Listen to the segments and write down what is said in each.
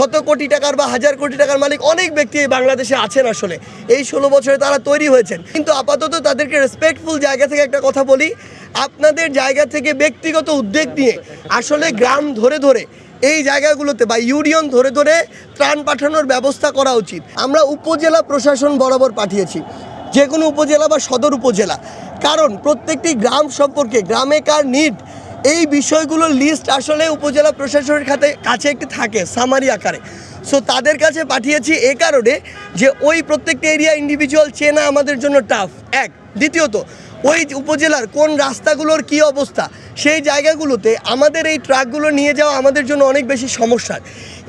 শত কোটি টাকার বা হাজার কোটি টাকার মালিক অনেক ব্যক্তি বাংলাদেশে আছেন আসলে। এই ষোলো বছরে তারা তৈরি হয়েছেন। কিন্তু আপাতত তাদেরকে রেসপেক্টফুল জায়গা থেকে একটা কথা বলি, আপনাদের জায়গা থেকে ব্যক্তিগত উদ্যোগ নিয়ে আসলে গ্রাম ধরে ধরে এই জায়গাগুলোতে বা ইউনিয়ন ধরে ধরে ত্রাণ পাঠানোর ব্যবস্থা করা উচিত। আমরা উপজেলা প্রশাসন বরাবর পাঠিয়েছি যে কোনো উপজেলা বা সদর উপজেলা। কারণ প্রত্যেকটি গ্রাম সম্পর্কে গ্রামে কার নিড এই বিষয়গুলোর লিস্ট আসলে উপজেলা প্রশাসনের খাতে কাছে একটি থাকে সামারি আকারে। সো তাদের কাছে পাঠিয়েছি এ কারণে যে ওই প্রত্যেকটা এরিয়া ইন্ডিভিজুয়াল চেনা আমাদের জন্য টাফ এক। দ্বিতীয়ত, ওই উপজেলার কোন রাস্তাগুলোর কি অবস্থা, সেই জায়গাগুলোতে আমাদের এই ট্রাকগুলো নিয়ে যাওয়া আমাদের জন্য অনেক বেশি সমস্যার।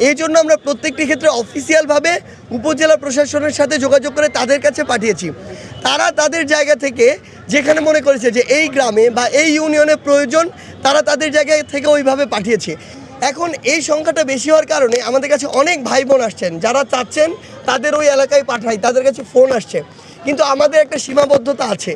এই জন্য আমরা প্রত্যেকটি ক্ষেত্রে অফিসিয়ালভাবে উপজেলা প্রশাসনের সাথে যোগাযোগ করে তাদের কাছে পাঠিয়েছি। তারা তাদের জায়গা থেকে যেখানে মনে করেছে যে এই গ্রামে বা এই ইউনিয়নে প্রয়োজন, তারা তাদের জায়গায় থেকে ওইভাবে পাঠিয়েছে। এখন এই সংখ্যাটা বেশি হওয়ার কারণে আমাদের কাছে অনেক ভাই বোন আসছেন। যারা চাচ্ছেন তাদের ওই এলাকায় পাঠাই, তাদের কাছে ফোন আসছে। কিন্তু আমাদের একটা সীমাবদ্ধতা আছে।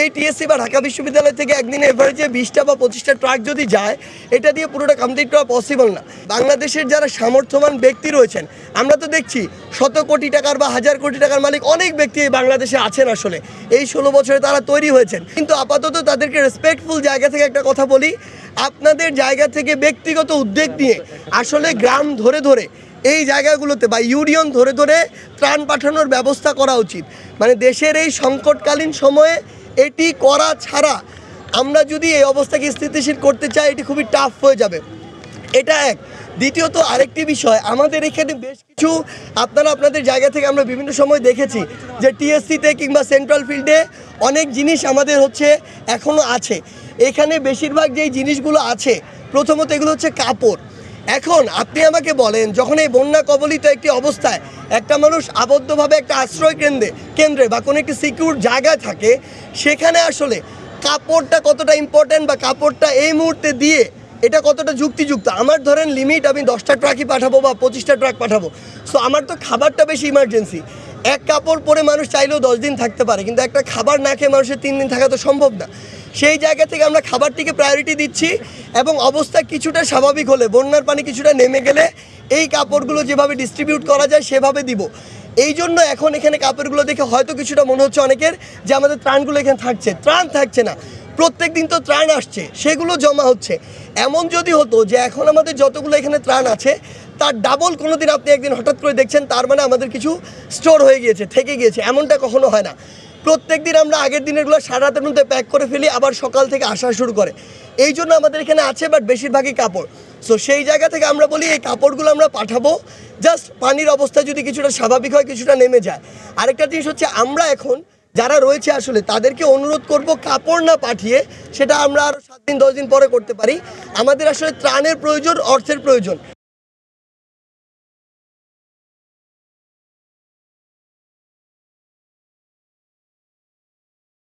এই টিএসসি বা ঢাকা বিশ্ববিদ্যালয় থেকে একদিনে এভারেজে বিশটা বা পঁচিশটা ট্রাক যদি যায়, এটা দিয়ে পুরোটা কমপ্লিট করা পসিবল না। বাংলাদেশের যারা সামর্থ্যবান ব্যক্তি রয়েছেন, আমরা তো দেখছি শত কোটি টাকার বা হাজার কোটি টাকার মালিক অনেক ব্যক্তি বাংলাদেশে আছেন আসলে। এই ষোলো বছরে তারা তৈরি হয়েছেন। কিন্তু আপাতত তাদেরকে রেসপেক্টফুল জায়গা থেকে একটা কথা বলি আপনাদের জায়গা থেকে ব্যক্তিগত উদ্যোগ নিয়ে আসলে গ্রাম ধরে ধরে এই জায়গাগুলোতে বা ইউনিয়ন ধরে ধরে ত্রাণ পাঠানোর ব্যবস্থা করা উচিত। মানে দেশের এই সংকটকালীন সময়ে এটি করা ছাড়া আমরা যদি এই অবস্থাকে স্থিতিশীল করতে চাই, এটি খুবই টাফ হয়ে যাবে। এটা এক। দ্বিতীয়ত আরেকটি বিষয়, আমাদের এখানে বেশ কিছু আপনারা আপনাদের জায়গা থেকে আমরা বিভিন্ন সময় দেখেছি যে টিএসসিতে কিংবা সেন্ট্রাল ফিল্ডে অনেক জিনিস আমাদের হচ্ছে এখনও আছে। এখানে বেশিরভাগ যেই জিনিসগুলো আছে, প্রথমত এগুলো হচ্ছে কাপড়। এখন আপনি আমাকে বলেন, যখন এই বন্যা কবলিত একটি অবস্থায় একটা মানুষ আবদ্ধভাবে একটা আশ্রয় কেন্দ্রে কেন্দ্রে বা কোনো একটি সিকিউর জায়গায় থাকে, সেখানে আসলে কাপড়টা কতটা ইম্পর্ট্যান্ট বা কাপড়টা এই মুহূর্তে দিয়ে এটা কতটা যুক্তিযুক্ত? আমার ধরেন লিমিট আমি দশটা ট্রাকই পাঠাবো বা পঁচিশটা ট্রাক পাঠাবো। সো আমার তো খাবারটা বেশি ইমার্জেন্সি এক কাপড় পরে মানুষ চাইলেও দশ দিন থাকতে পারে, কিন্তু একটা খাবার না খেয়ে মানুষের তিন দিন থাকা তো সম্ভব না। সেই জায়গা থেকে আমরা খাবারটিকে প্রায়োরিটি দিচ্ছি এবং অবস্থা কিছুটা স্বাভাবিক হলে, বন্যার পানি কিছুটা নেমে গেলে এই কাপড়গুলো যেভাবে ডিস্ট্রিবিউট করা যায় সেভাবে দিব। এই জন্য এখন এখানে কাপড়গুলো দেখে হয়তো কিছুটা মনে হচ্ছে অনেকের যে আমাদের ত্রাণগুলো এখানে থাকছে। ত্রাণ থাকছে না। প্রত্যেক দিন তো ত্রাণ আসছে, সেগুলো জমা হচ্ছে। এমন যদি হতো যে এখন আমাদের যতগুলো এখানে ত্রাণ আছে তার ডাবল কোনো দিন আপনি একদিন হঠাৎ করে দেখছেন, তার মানে আমাদের কিছু স্টোর হয়ে গিয়েছে, থেকে গিয়েছে, এমনটা কখনো হয় না। প্রত্যেক দিন আমরা আগের দিনেরগুলো সারা রাতের মধ্যে প্যাক করে ফেলি, আবার সকাল থেকে আসা শুরু করে। এই জন্য আমাদের এখানে আছে বাট বেশিরভাগই কাপড়। সো সেই জায়গা থেকে আমরা বলি, এই কাপড়গুলো আমরা পাঠাবো। জাস্ট পানির অবস্থা যদি কিছুটা স্বাভাবিক হয়, কিছুটা নেমে যায়। আরেকটা জিনিস হচ্ছে, আমরা এখন যারা রয়েছে আসলে, তাদেরকে অনুরোধ করব, কাপড় না পাঠিয়ে সেটা আমরা আরও সাত দিন, দশ দিন পরে করতে পারি। আমাদের আসলে ত্রাণের প্রয়োজন, অর্থের প্রয়োজন।